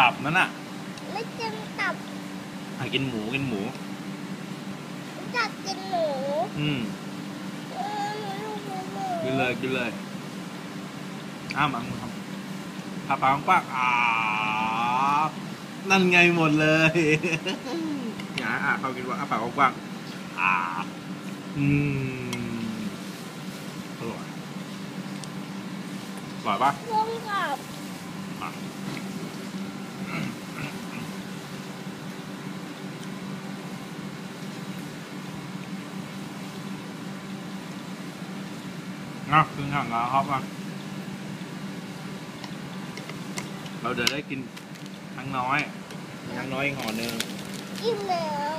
ตับนั่นน่ะไม่กินตับอะกินหมูกินหมูอยากกินหมูอืมเออหนูลูกหมูหมูกินเลยกินเลยอ้าวมังทำผักปากกว้างอ่านั่นไงหมดเลยอย่าอะเขากินว่าอ้าปากกว้างๆอ่าอืมอร่อยอร่อยปะร่วมกับ นาะคือห่างแล้วครับอะเราจะได้กินทั้งน้อยทั้งน้อยอีกห่อหนึ่งอิ่มแล้ว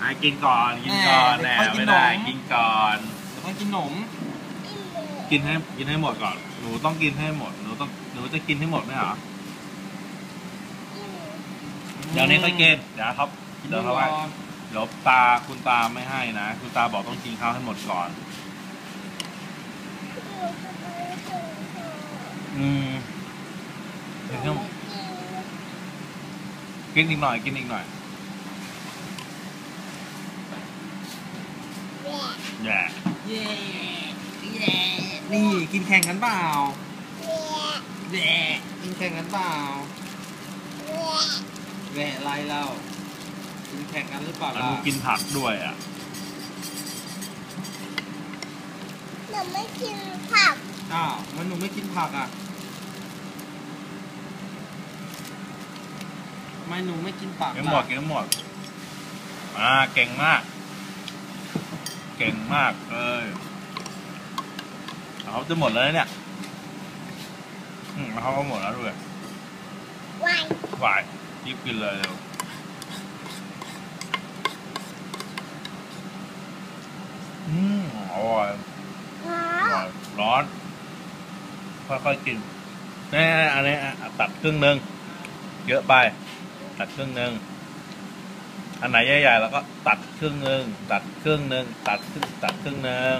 อะกินก่อนกินก่อนแหละไม่ได้กินก่อนเดี๋ยวต้องกินขนมอิ่มแล้วกินให้กินให้หมดก่อน หนูต้องกินให้หมด หนูต้องหนูจะกินให้หมดไหมเหรออิ่มเดี๋ยวนี้ค่อยกินเดี๋ยวครับกินเดี๋ยวก่เขาอไว้นเดี๋ยวตาคุณตาไม่ให้นะ คุณตาบอกต้องกินข้าวให้หมดก่อน หนูจะไปส่งพ่ ออืมกินให้หมดกินกินอีกหน่อย กินอีกหน่อยแหวะแย่เย้เย้นี่กินแข่งกันเปล่าแหวะแหละกินแข่งกันเปล่าแหวะแหละอะไรเล่ากินแข่งกันหรือเปล่าแล้วล่ะหนูกินผักด้วยอะ ห นูไม่กินผัก อ้าวมันหนูไม่กินผักอะทำไมหนูไม่กินผักกินหมดล่ะกินหมดอ่าเก่งมาก เก่งมากเลยเขาจะหมดแล้วเนี่ยอืมเขาก็หมดแล้วด้วยไวายหวายยิบกินเลยเร็วอืมอร่อย หา อ ร่อยร้อน ค่อยๆกินแน่อันนี้อะตัดครึ่งหนึ่งเยอะไป ตัดครึ่งหนึ่งอันไหนใหญ่ๆแล้วก็ตัดครึ่งหนึ่งตัดครึ่งหนึ่งตัดครึ่งตัดครึ่งหนึ่ง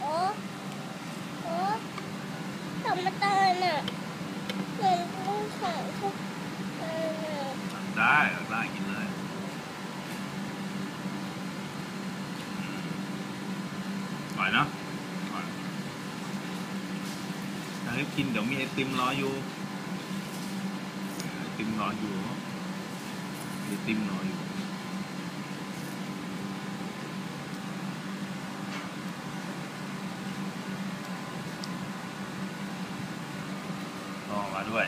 โอ้โอ้ทำมาเตือนอะเหมือนลูกของทุกเออได้ได้กินเลย อร่อยเนอะอร่อยถ้ารีบกินเดี๋ยวมีไอติมรออยู่ไอติมรออยู่ไอติมรออยู่รอมาด้วย